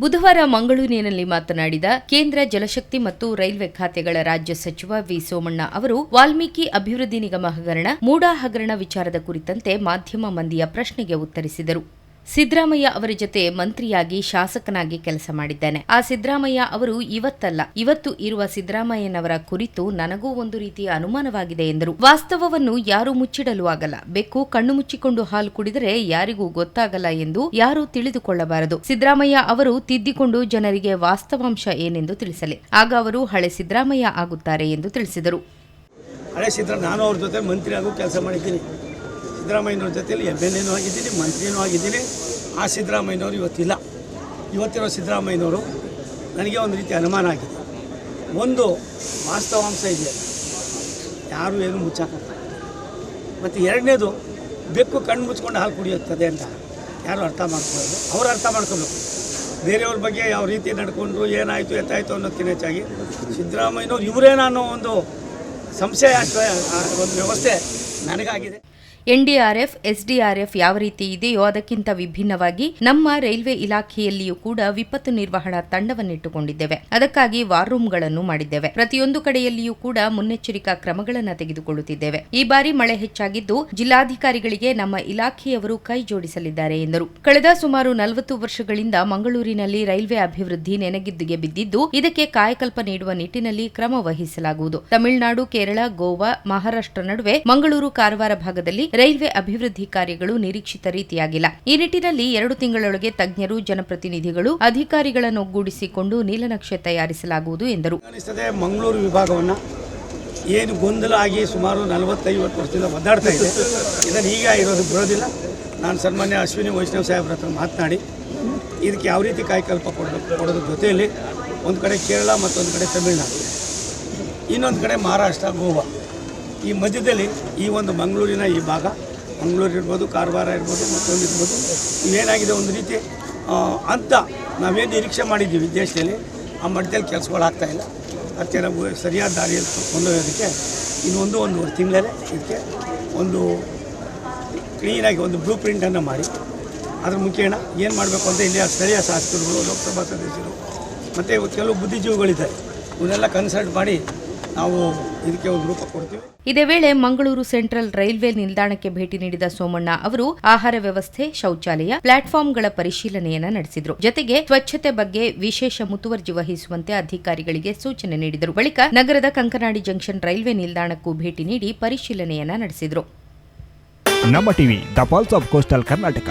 ಬುಧವಾರ ಮಂಗಳೂರಿನಲ್ಲಿ ಮಾತನಾಡಿದ ಕೇಂದ್ರ ಜಲಶಕ್ತಿ ಮತ್ತು ರೈಲ್ವೆ ಖಾತೆಗಳ ರಾಜ್ಯ ಸಚಿವ ವಿ ಸೋಮಣ್ಣ ಅವರು, ವಾಲ್ಮೀಕಿ ಅಭಿವೃದ್ಧಿ ನಿಗಮ ಹಗರಣ ಮೂಡಾ ಹಗರಣ ವಿಚಾರದ ಕುರಿತಂತೆ ಮಾಧ್ಯಮ ಮಂದಿಯ ಪ್ರಶ್ನೆಗೆ ಉತ್ತರಿಸಿದರು. ಸಿದ್ದರಾಮಯ್ಯ ಅವರ ಜೊತೆ ಮಂತ್ರಿಯಾಗಿ ಶಾಸಕನಾಗಿ ಕೆಲಸ ಮಾಡಿದ್ದೇನೆ. ಆ ಸಿದ್ದರಾಮಯ್ಯ ಅವರು ಇವತ್ತಲ್ಲ, ಇವತ್ತು ಇರುವ ಸಿದ್ದರಾಮಯ್ಯನವರ ಕುರಿತು ನನಗೂ ಒಂದು ರೀತಿಯ ಅನುಮಾನವಾಗಿದೆ ಎಂದರು. ವಾಸ್ತವವನ್ನು ಯಾರೂ ಮುಚ್ಚಿಡಲು ಆಗಲ್ಲ. ಬೆಕ್ಕು ಕಣ್ಣು ಮುಚ್ಚಿಕೊಂಡು ಹಾಲು ಕುಡಿದರೆ ಯಾರಿಗೂ ಗೊತ್ತಾಗಲ್ಲ ಎಂದು ಯಾರೂ ತಿಳಿದುಕೊಳ್ಳಬಾರದು. ಸಿದ್ದರಾಮಯ್ಯ ಅವರು ತಿದ್ದಿಕೊಂಡು ಜನರಿಗೆ ವಾಸ್ತವಾಂಶ ಏನೆಂದು ತಿಳಿಸಲಿ. ಆಗ ಅವರು ಹಳೆ ಸಿದ್ದರಾಮಯ್ಯ ಆಗುತ್ತಾರೆ ಎಂದು ತಿಳಿಸಿದರು. ಹಳೆ ನಾನು ಅವ್ರ ಜೊತೆ ಕೆಲಸ ಮಾಡಿದ್ದೀನಿ. ಸಿದ್ದರಾಮಯ್ಯನವ್ರ ಜೊತೆಯಲ್ಲಿ ಎಂ ಎಲ್ ಎನೂ ಆಗಿದ್ದೀನಿ ಮಂತ್ರಿನೂ ಆಗಿದ್ದೀನಿ ಆ ಸಿದ್ದರಾಮಯ್ಯನವರು ಇವತ್ತಿಲ್ಲ. ಇವತ್ತಿರೋ ಸಿದ್ದರಾಮಯ್ಯನವರು ನನಗೆ ಒಂದು ರೀತಿ ಅನುಮಾನ ಆಗಿದೆ. ಒಂದು, ವಾಸ್ತವಾಂಶ ಇದೆಯಲ್ಲ, ಯಾರು ಏನು ಮುಚ್ಚಾಕಲ್ಲ. ಮತ್ತು ಎರಡನೇದು, ಬೆಕ್ಕು ಕಣ್ಣು ಮುಚ್ಕೊಂಡು ಹಾಲು ಕುಡಿಯುತ್ತದೆ ಅಂತ ಯಾರು ಅರ್ಥ ಮಾಡ್ಕೊಳ್ಳೋದು? ಅವರು ಅರ್ಥ ಮಾಡ್ಕೋಬೇಕು. ಬೇರೆಯವ್ರ ಬಗ್ಗೆ ಯಾವ ರೀತಿ ನಡ್ಕೊಂಡ್ರು, ಏನಾಯಿತು, ಎತ್ತಾಯಿತು ಅನ್ನೋದಕ್ಕಿಂತ ಹೆಚ್ಚಾಗಿ ಸಿದ್ದರಾಮಯ್ಯನವ್ರು ಇವರೇನೋ ಒಂದು ಸಂಶಯ ಆ, ಒಂದು ವ್ಯವಸ್ಥೆ ನನಗಾಗಿದೆ. ಎನ್ಡಿಆರ್ಎಫ್, ಎಸ್ಡಿಆರ್ಎಫ್ ಯಾವ ರೀತಿ ಇದೆಯೋ ಅದಕ್ಕಿಂತ ವಿಭಿನ್ನವಾಗಿ ನಮ್ಮ ರೈಲ್ವೆ ಇಲಾಖೆಯಲ್ಲಿಯೂ ಕೂಡ ವಿಪತ್ತು ನಿರ್ವಹಣಾ ತಂಡವನ್ನಿಟ್ಟುಕೊಂಡಿದ್ದೇವೆ. ಅದಕ್ಕಾಗಿ ವಾರ್ ರೂಮ್ಗಳನ್ನು ಮಾಡಿದ್ದೇವೆ. ಪ್ರತಿಯೊಂದು ಕಡೆಯಲ್ಲಿಯೂ ಕೂಡ ಮುನ್ನೆಚ್ಚರಿಕಾ ಕ್ರಮಗಳನ್ನು ತೆಗೆದುಕೊಳ್ಳುತ್ತಿದ್ದೇವೆ. ಈ ಬಾರಿ ಮಳೆ ಹೆಚ್ಚಾಗಿದ್ದು ಜಿಲ್ಲಾಧಿಕಾರಿಗಳಿಗೆ ನಮ್ಮ ಇಲಾಖೆಯವರು ಕೈ ಜೋಡಿಸಲಿದ್ದಾರೆ ಎಂದರು. ಕಳೆದ ಸುಮಾರು ನಲವತ್ತು ವರ್ಷಗಳಿಂದ ಮಂಗಳೂರಿನಲ್ಲಿ ರೈಲ್ವೆ ಅಭಿವೃದ್ಧಿ ನೆನಗಿದ್ದಿಗೆ ಬಿದ್ದಿದ್ದು ಇದಕ್ಕೆ ಕಾಯಕಲ್ಪ ನೀಡುವ ನಿಟ್ಟಿನಲ್ಲಿ ಕ್ರಮ ವಹಿಸಲಾಗುವುದು. ತಮಿಳುನಾಡು, ಕೇರಳ, ಗೋವಾ, ಮಹಾರಾಷ್ಟ್ರ ನಡುವೆ ಮಂಗಳೂರು ಕಾರವಾರ ಭಾಗದಲ್ಲಿ ರೈಲ್ವೆ ಅಭಿವೃದ್ಧಿ ಕಾರ್ಯಗಳು ನಿರೀಕ್ಷಿತ ರೀತಿಯಾಗಿಲ್ಲ. ಈ ನಿಟ್ಟಿನಲ್ಲಿ ಎರಡು ತಿಂಗಳೊಳಗೆ ತಜ್ಞರು, ಜನಪ್ರತಿನಿಧಿಗಳು ಅಧಿಕಾರಿಗಳನ್ನು ಒಗ್ಗೂಡಿಸಿಕೊಂಡು ನೀಲನಕ್ಷೆ ತಯಾರಿಸಲಾಗುವುದು ಎಂದರು. ಮಂಗಳೂರು ವಿಭಾಗವನ್ನು ಏನು ಗೊಂದಲ ಆಗಿ ಸುಮಾರು ನಲವತ್ತೈವತ್ತು ವರ್ಷದಿಂದ ಒದ್ದಾಡ್ತಾ ಇದೆ. ಇದನ್ನು ಈಗ ಇರೋದು ಬರೋದಿಲ್ಲ. ನಾನು ಸನ್ಮಾನ್ಯ ಅಶ್ವಿನಿ ವೈಷ್ಣವ್ ಸಾಹೇಬ್ರ ಹತ್ರ ಮಾತನಾಡಿ, ಇದಕ್ಕೆ ಯಾವ ರೀತಿ ಕಾಯಕಲ್ಪ ಕೊಡೋದು ಕೊಡೋದ್ರ ಜೊತೆಯಲ್ಲಿ ಒಂದು ಕಡೆ ಕೇರಳ ಮತ್ತೊಂದು ಕಡೆ ತಮಿಳುನಾಡು, ಇನ್ನೊಂದು ಕಡೆ ಮಹಾರಾಷ್ಟ್ರ, ಗೋವಾ. ಈ ಮಧ್ಯದಲ್ಲಿ ಈ ಒಂದು ಮಂಗಳೂರಿನ ಈ ಭಾಗ, ಮಂಗಳೂರು ಇರ್ಬೋದು, ಕಾರವಾರ ಇರ್ಬೋದು, ಮತ್ತೊಂದು ಇರ್ಬೋದು ಇವೇನಾಗಿದೆ ಒಂದು ರೀತಿ ಅಂತ ನಾವೇನು ನಿರೀಕ್ಷೆ ಮಾಡಿದ್ದೀವಿ ದೇಶದಲ್ಲಿ, ಆ ಮಟ್ಟದಲ್ಲಿ ಕೆಲಸಗಳು ಆಗ್ತಾಯಿಲ್ಲ ಇಲ್ಲ. ಅದಕ್ಕೆ ನಾವು ಸರಿಯಾದ ದಾರಿಯಲ್ಲಿ ಕೊಂಡೊಯ್ಯೋದಕ್ಕೆ ಇನ್ನೊಂದು ಒಂದು ತಿಂಗಳಲ್ಲೇ ಇದಕ್ಕೆ ಒಂದು ಕ್ಲೀನಾಗಿ ಒಂದು ಬ್ಲೂ ಪ್ರಿಂಟನ್ನು ಮಾಡಿ. ಅದ್ರ ಮುಖೇನ ಏನು ಮಾಡಬೇಕು ಅಂತ ಇಲ್ಲಿಯ ಸ್ಥಳೀಯ ಶಾಸಕರುಗಳು, ಲೋಕಸಭಾ ಸದಸ್ಯರು, ಮತ್ತು ಕೆಲವು ಬುದ್ಧಿಜೀವಿಗಳಿದ್ದಾರೆ. ಇವನ್ನೆಲ್ಲ ಕನ್ಸಲ್ಟ್ ಮಾಡಿ ನಾವು ಇದಕ್ಕೆ ಒಂದು ರೂಪ ಕೊಡ್ತೀವಿ. ಇದೇ ವೇಳೆ ಮಂಗಳೂರು ಸೆಂಟ್ರಲ್ ರೈಲ್ವೆ ನಿಲ್ದಾಣಕ್ಕೆ ಭೇಟಿ ನೀಡಿದ ಸೋಮಣ್ಣ ಅವರು ಆಹಾರ ವ್ಯವಸ್ಥೆ ಶೌಚಾಲಯ ಪ್ಲಾಟ್ಫಾರ್ಮ್ಗಳ ಪರಿಶೀಲನೆಯನ್ನ ನಡೆಸಿದರು. ಜೊತೆಗೆ ಸ್ವಚ್ಛತೆ ಬಗ್ಗೆ ವಿಶೇಷ ಮುತುವರ್ಜಿ ವಹಿಸುವಂತೆ ಅಧಿಕಾರಿಗಳಿಗೆ ಸೂಚನೆ ನೀಡಿದರು. ಬಳಿಕ ನಗರದ ಕಂಕನಾಡಿ ಜಂಕ್ಷನ್ ರೈಲ್ವೆ ನಿಲ್ದಾಣಕ್ಕೂ ಭೇಟಿ ನೀಡಿ ಪರಿಶೀಲನೆಯನ್ನ ನಡೆಸಿದರು. ನಮ್ಮ TV the pulse of coastal Karnataka.